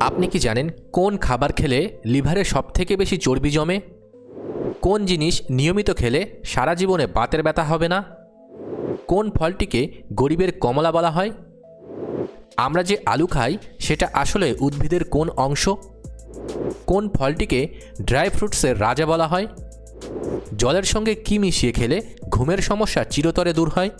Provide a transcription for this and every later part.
আপনি কি জানেন কোন খাবার খেলে লিভারে সবথেকে বেশি চর্বি জমে? কোন জিনিস নিয়মিত খেলে সারা জীবনে বাতের ব্যথা হবে না? কোন ফলটিকে গরিবের কমলা বলা হয়? আমরা যে আলু খাই, সেটা আসলে উদ্ভিদের কোন অংশ? কোন ফলটিকে ড্রাই ফ্রুটসের রাজা বলা হয়? জলের সঙ্গে কি মিশিয়ে খেলে ঘুমের সমস্যা চিরতরে দূর হয়?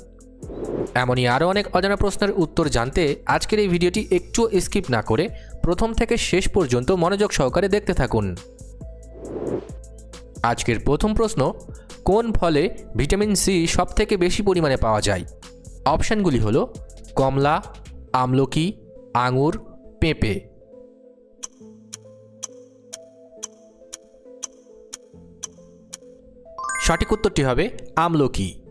এমনই আরও অনেক অজানা প্রশ্নের উত্তর জানতে আজকের এই ভিডিওটি একটু স্কিপ না করে প্রথম থেকে শেষ পর্যন্ত মনোযোগ সহকারে দেখতে থাকুন। আজকের প্রথম প্রশ্ন, কোন ফলে ভিটামিন সি সব থেকে বেশি পরিমাণে পাওয়া যায়? অপশানগুলি হলো, কমলা, আমলকি, আঙুর, পেঁপে। সঠিক উত্তরটি হবে আমলকি।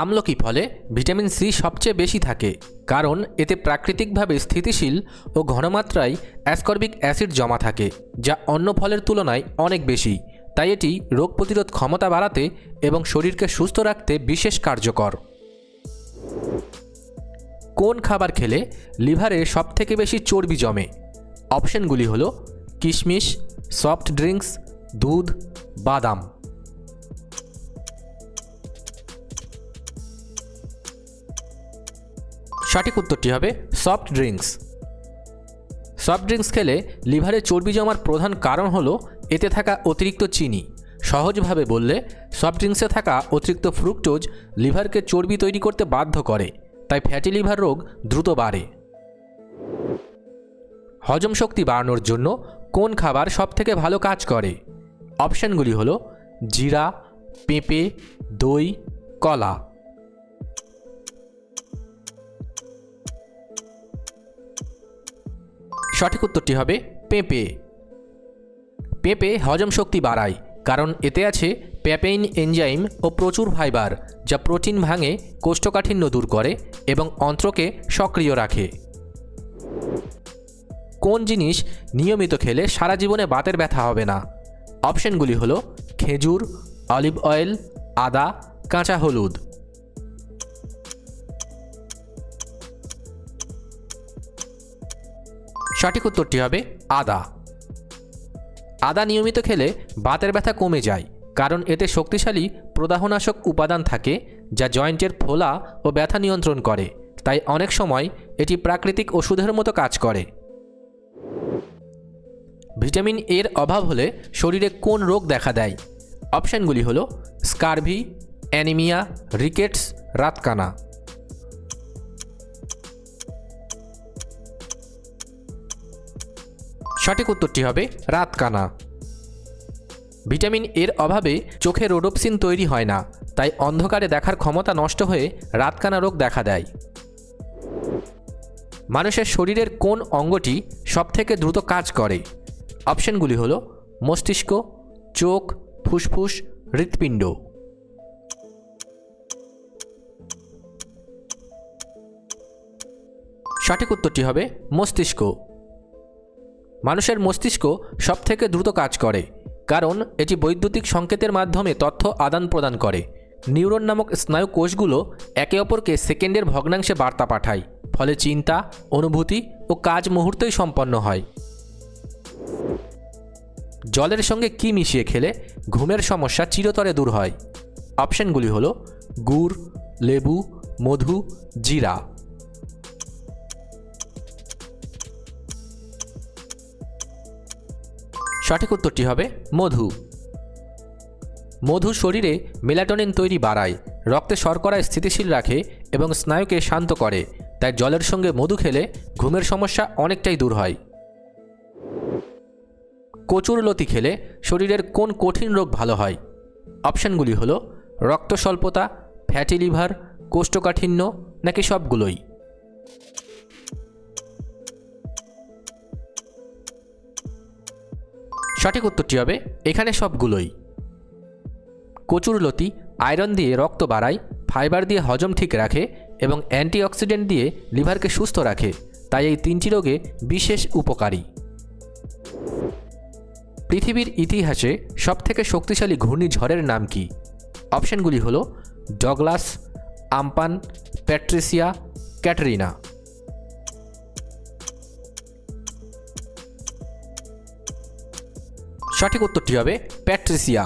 আমলকি ফলে ভিটামিন সি সবচেয়ে বেশি থাকে, কারণ এতে প্রাকৃতিকভাবে স্থিতিশীল ও ঘনমাত্রায় অ্যাসকর্বিক অ্যাসিড জমা থাকে, যা অন্য ফলের তুলনায় অনেক বেশি। তাই এটি রোগ প্রতিরোধ ক্ষমতা বাড়াতে এবং শরীরকে সুস্থ রাখতে বিশেষ কার্যকর। কোন খাবার খেলে লিভারে সবথেকে বেশি চর্বি জমে? অপশনগুলি হলো কিশমিশ, সফট ড্রিঙ্কস, দুধ, বাদাম। সঠিক উত্তরটি হবে সফট ড্রিঙ্কস সফট ড্রিঙ্কস খেলে লিভারে চর্বি জমার প্রধান কারণ হলো এতে থাকা অতিরিক্ত চিনি। সহজভাবে বললে সফট ড্রিঙ্কসে থাকা অতিরিক্ত ফ্রুক্টোজ লিভারকে চর্বি তৈরি করতে বাধ্য করে, তাই ফ্যাটি লিভার রোগ দ্রুত বাড়ে। হজম শক্তি বাড়ানোর জন্য কোন খাবার সবথেকে ভালো কাজ করে? অপশানগুলি হলো জিরা, পেঁপে, দই, কলা। সঠিক উত্তরটি হবে পেঁপে। পেঁপে হজম শক্তি বাড়ায়, কারণ এতে আছে প্যাপেইন, এনজাইম ও প্রচুর ফাইবার, যা প্রোটিন ভাঙে, কোষ্ঠকাঠিন্য দূর করে এবং অন্ত্রকে সক্রিয় রাখে। কোন জিনিস নিয়মিত খেলে সারা জীবনে বাতের ব্যথা হবে না? অপশনগুলি হলো খেজুর, অলিভ অয়েল, আদা, কাঁচা হলুদ। সঠিক উত্তরটি হবে আদা। আদা নিয়মিত খেলে বাতের ব্যথা কমে যায়, কারণ এতে শক্তিশালী প্রদাহনাশক উপাদান থাকে যা জয়েন্টের ফোলা ও ব্যথা নিয়ন্ত্রণ করে, তাই অনেক সময় এটি প্রাকৃতিক ওষুধের মতো কাজ করে। ভিটামিন এর অভাব হলে শরীরে কোন রোগ দেখা দেয়? অপশানগুলি হলো স্কারভি, অ্যানিমিয়া, রিকেটস, রাতকানা। সঠিক উত্তরটি হবে রাতকানা। ভিটামিন এর অভাবে চোখে রোডোপসিন তৈরি হয় না, তাই অন্ধকারে দেখার ক্ষমতা নষ্ট হয়ে রাতকানা রোগ দেখা দেয়। মানুষের শরীরের কোন অঙ্গটি সবথেকে দ্রুত কাজ করে? অপশনগুলি হলো মস্তিষ্ক, চোখ, ফুসফুস, হৃৎপিণ্ড। সঠিক উত্তরটি হবে মস্তিষ্ক। মানুষের মস্তিষ্ক সবথেকে দ্রুত কাজ করে, কারণ এটি বৈদ্যুতিক সংকেতের মাধ্যমে তথ্য আদান প্রদান করে। নিউরন নামক স্নায়ু কোষগুলো একে অপরকে সেকেন্ডের ভগ্নাংশে বার্তা পাঠায়, ফলে চিন্তা, অনুভূতি ও কাজ মুহূর্তেই সম্পন্ন হয়। জলের সঙ্গে কি মিশিয়ে খেলে ঘুমের সমস্যা চিরতরে দূর হয়? অপশনগুলি হলো গুড়, লেবু, মধু, জিরা। সঠিক উত্তরটি হবে মধু। মধু শরীরে মেলাটোনিন তৈরি বাড়ায়, রক্তে শর্করা স্থিতিশীল রাখে এবং স্নায়ুকে শান্ত করে, তাই জলের সঙ্গে মধু খেলে ঘুমের সমস্যা অনেকটাই দূর হয়। কচুর লতি খেলে শরীরের কোন কঠিন রোগ ভালো হয়? অপশানগুলি হলো রক্ত স্বল্পতা ফ্যাটি লিভার, কোষ্ঠকাঠিন্য, নাকি সবগুলোই? সঠিক উত্তরটি হবে, এখানে সবগুলোই। কচুর লতি আয়রন দিয়ে রক্ত বাড়ায়, ফাইবার দিয়ে হজম ঠিক রাখে এবং অ্যান্টিঅক্সিডেন্ট দিয়ে লিভারকে সুস্থ রাখে, তাই এই তিনটি রোগে বিশেষ উপকারী। পৃথিবীর ইতিহাসে সবথেকে শক্তিশালী ঘূর্ণিঝড়ের নাম কি? অপশনগুলি হলো, ডগলাস, আমপান, প্যাট্রিসিয়া, ক্যাটরিনা। সঠিক উত্তরটি হবে প্যাট্রিসিয়া।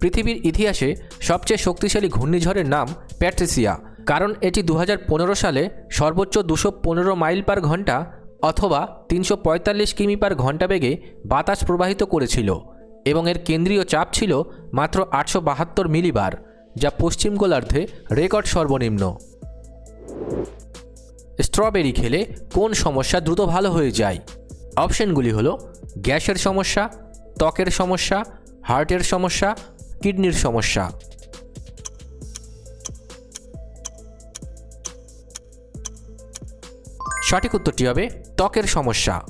পৃথিবীর ইতিহাসে সবচেয়ে শক্তিশালী ঘূর্ণিঝড়ের নাম প্যাট্রিসিয়া, কারণ এটি দু হাজার পনেরো সালে সর্বোচ্চ দুশো মাইল পার ঘণ্টা অথবা তিনশো পঁয়তাল্লিশ কিমি পার ঘণ্টা বেগে বাতাস প্রবাহিত করেছিল এবং এর কেন্দ্রীয় চাপ ছিল মাত্র আটশো বাহাত্তর মিলিবার, যা পশ্চিম গোলার্ধে রেকর্ড সর্বনিম্ন। স্ট্রবেরি খেলে কোন সমস্যা দ্রুত ভালো হয়ে যায়? অপশনগুলি হলো গ্যাসের সমস্যা, ত্বকের সমস্যা, হার্টের সমস্যা, কিডনির সমস্যা। সঠিক উত্তরটি হবে ত্বকের সমস্যা।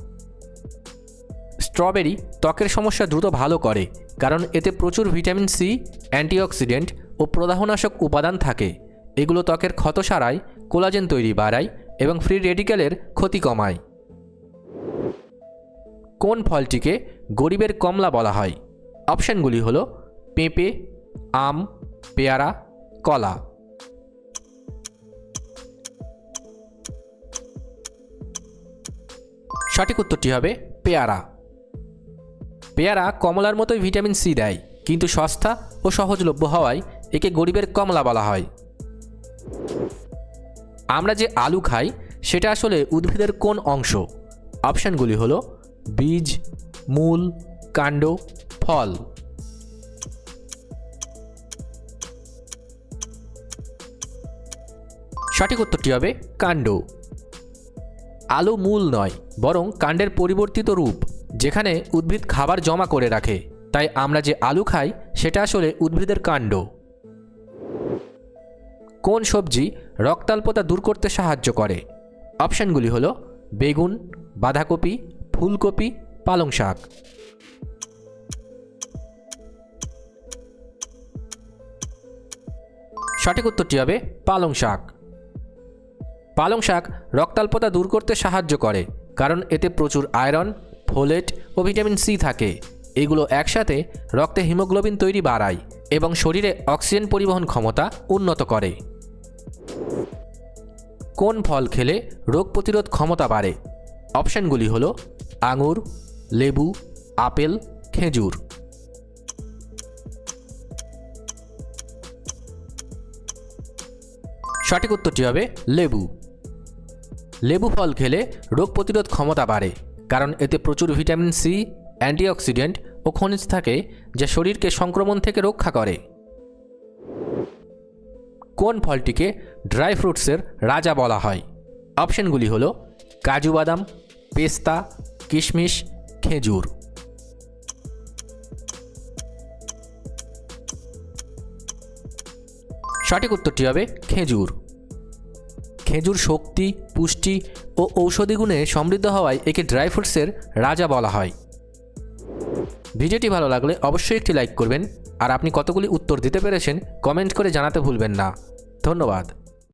স্ট্রবেরি ত্বকের সমস্যা দ্রুত ভালো করে, কারণ এতে প্রচুর ভিটামিন সি, অ্যান্টিঅক্সিডেন্ট ও প্রদাহনাশক উপাদান থাকে। এগুলো ত্বকের ক্ষত সারায়, কোলাজেন তৈরি বাড়ায় এবং ফ্রি রেডিক্যালের ক্ষতি কমায়। কোন ফলটিকে গরিবের কমলা বলা হয়? অপশানগুলি হলো পেঁপে, আম, পেয়ারা, কলা। সঠিক উত্তরটি হবে পেয়ারা। পেয়ারা কমলার মতোই ভিটামিন সি দেয়, কিন্তু সস্তা ও সহজলভ্য হওয়ায় একে গরিবের কমলা বলা হয়। আমরা যে আলু খাই, সেটা আসলে উদ্ভিদের কোন অংশ? অপশানগুলি হলো বীজ, মূল, কাণ্ড, ফল। সঠিক উত্তরটি হবে কাণ্ড। আলু মূল নয়, বরং কাণ্ডের পরিবর্তিত রূপ, যেখানে উদ্ভিদ খাবার জমা করে রাখে। তাই আমরা যে আলু খাই, সেটা আসলে উদ্ভিদের কাণ্ড। কোন সবজি রক্তাল্পতা দূর করতে সাহায্য করে? অপশানগুলি হলো বেগুন, বাঁধাকপি ফুলকপি, পালং শাক। সঠিক উত্তরটি হবে পালং শাক। পালং শাক রক্তাল্পতা দূর করতে সাহায্য করে, কারণ এতে প্রচুর আয়রন, ফোলেট ও ভিটামিন সি থাকে। এগুলো একসাথে রক্তে হিমোগ্লোবিন তৈরি বাড়ায় এবং শরীরে অক্সিজেন পরিবহন ক্ষমতা উন্নত করে। কোন ফল খেলে রোগ প্রতিরোধ ক্ষমতা বাড়ে? অপশানগুলি হলো আঙুর, লেবু, আপেল, খেজুর। সঠিক উত্তরটি হবে লেবু। লেবু ফল খেলে রোগ প্রতিরোধ ক্ষমতা বাড়ে, কারণ এতে প্রচুর ভিটামিন সি, অ্যান্টিঅক্সিডেন্ট ও খনিজ থাকে যা শরীরকে সংক্রমণ থেকে রক্ষা করে। কোন ফলটিকে ড্রাই ফ্রুটসের রাজা বলা হয়? অপশনগুলি হলো কাজু বাদাম, পেস্তা কিশমিশ, খেজুর। সঠিক উত্তরটি হবে খেজুর। খেজুর শক্তি, পুষ্টি ও ঔষধি গুণে সমৃদ্ধ হওয়ায় একে ড্রাই ফ্রুটসের রাজা বলা হয়। ভিডিওটি ভালো লাগলে অবশ্যই একটি লাইক করবেন। আর আপনি কতগুলি উত্তর দিতে পেরেছেন কমেন্ট করে জানাতে ভুলবেন না। ধন্যবাদ।